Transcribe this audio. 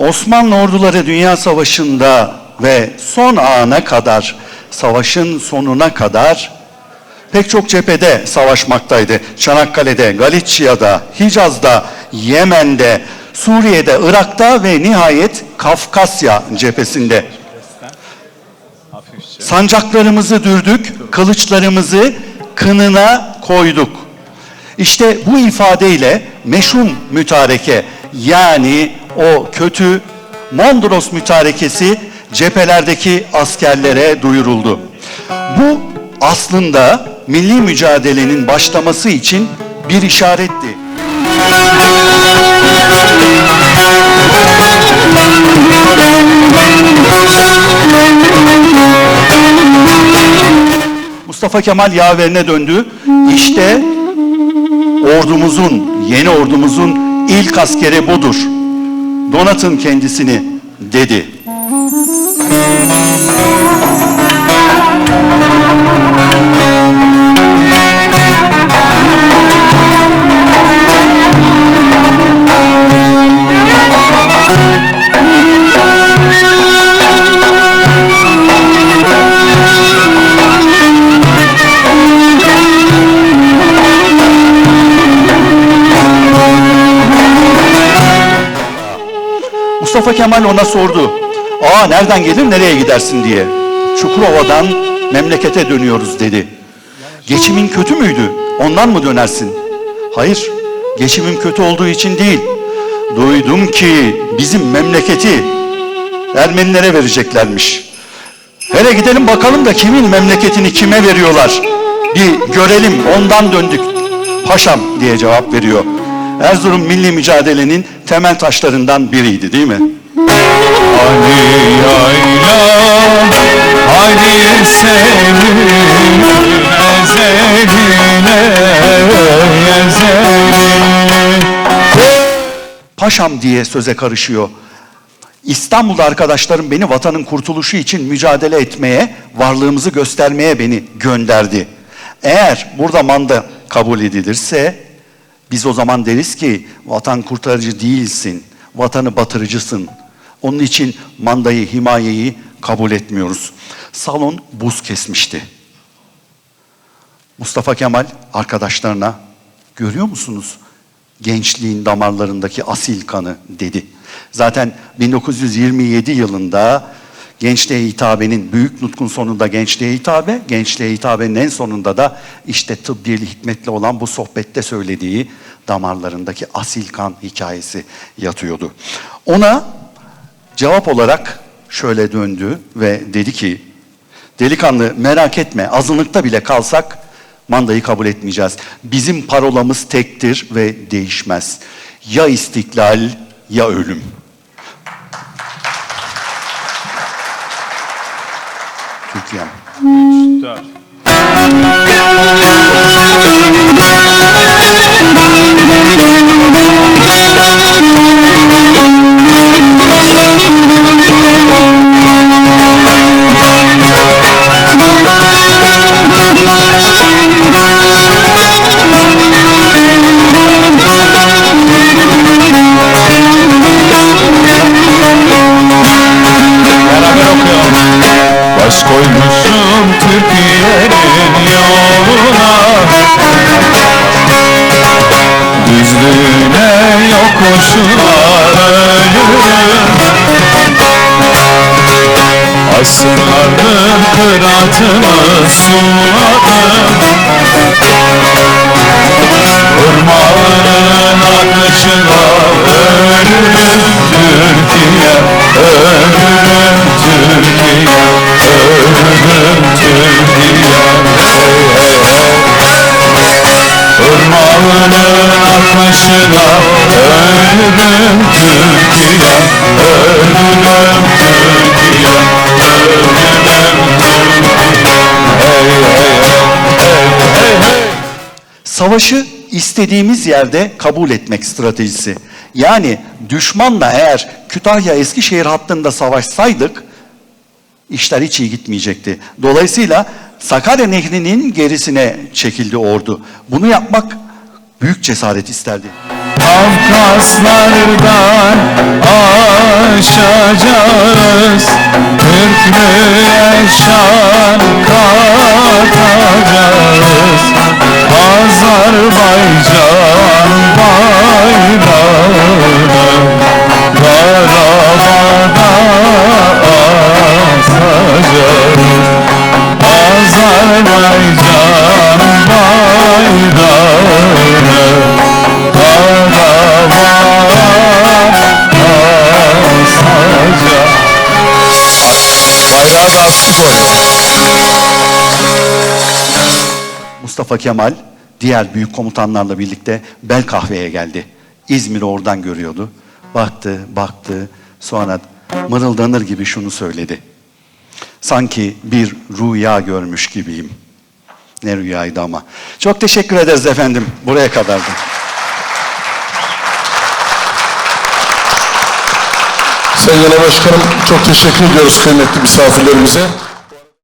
Osmanlı orduları Dünya Savaşı'nda ve son ana kadar, savaşın sonuna kadar pek çok cephede savaşmaktaydı. Çanakkale'de, Galicia'da, Hicaz'da, Yemen'de, Suriye'de, Irak'ta ve nihayet Kafkasya cephesinde. Sancaklarımızı dürdük, kılıçlarımızı kınına koyduk. İşte bu ifadeyle meşhum mütareke yani o kötü Mondros mütarekesi cephelerdeki askerlere duyuruldu. Bu aslında milli mücadelenin başlaması için bir işaretti. Mustafa Kemal yaverine döndü. İşte ordumuzun, yeni ordumuzun ilk askeri budur. Donatın kendisini dedi. Mustafa Kemal ona sordu. Aa nereden gelir nereye gidersin diye. Çukurova'dan memlekete dönüyoruz dedi. Geçimin kötü müydü? Ondan mı dönersin? Hayır, geçimim kötü olduğu için değil. Duydum ki bizim memleketi Ermenilere vereceklermiş. Hele gidelim bakalım da kimin memleketini kime veriyorlar. Bir görelim ondan döndük. Paşam diye cevap veriyor. Erzurum milli mücadelenin temel taşlarından biriydi değil mi? Hadi yayla, hadi senin ezeline, ezeline. Paşam diye söze karışıyor. İstanbul'da arkadaşlarım beni vatanın kurtuluşu için mücadele etmeye, varlığımızı göstermeye beni gönderdi. Eğer burada manda kabul edilirse biz o zaman deriz ki vatan kurtarıcı değilsin, vatanı batırıcısın. Onun için mandayı, himayeyi kabul etmiyoruz. Salon buz kesmişti. Mustafa Kemal arkadaşlarına görüyor musunuz? Gençliğin damarlarındaki asil kanı dedi. Zaten 1927 yılında Gençliğe Hitabe'nin büyük nutkun sonunda Gençliğe Hitabe, Gençliğe Hitabe'nin en sonunda da işte tıbbiyeli hikmetle olan bu sohbette söylediği damarlarındaki asil kan hikayesi yatıyordu. Ona cevap olarak şöyle döndü ve dedi ki Delikanlı merak etme azınlıkta bile kalsak mandayı kabul etmeyeceğiz. Bizim parolamız tektir ve değişmez. Ya istiklal ya ölüm. Tiago. Yokuşuna ölürüm Asırların kıratını suladım Irmağının akışına ölürüm Türkiye Ölürüm Türkiye Ölürüm Türkiye Hey hey hey Irmağının akışına ölürüm Türkiye Ölürüm Türkiye Ölürüm Türkiye Hey hey hey hey hey Savaşı istediğimiz yerde kabul etmek stratejisi. Yani düşmanla eğer Kütahya Eskişehir hattında savaşsaydık işler hiç iyi gitmeyecekti. Dolayısıyla Sakarya Nehri'nin gerisine çekildi ordu. Bunu yapmak büyük cesaret isterdi. Kafkaslardan aşacağız. Türklüğe şan katacağız Astık oraya. Mustafa Kemal diğer büyük komutanlarla birlikte Bel Kahve'ye geldi. İzmir'i oradan görüyordu. Baktı, baktı. Sonra mırıldanır gibi şunu söyledi. Sanki bir rüya görmüş gibiyim. Ne rüyaydı ama. Çok teşekkür ederiz efendim. Buraya kadardı. Sayın Genel Başkanım çok teşekkür ediyoruz kıymetli misafirlerimize.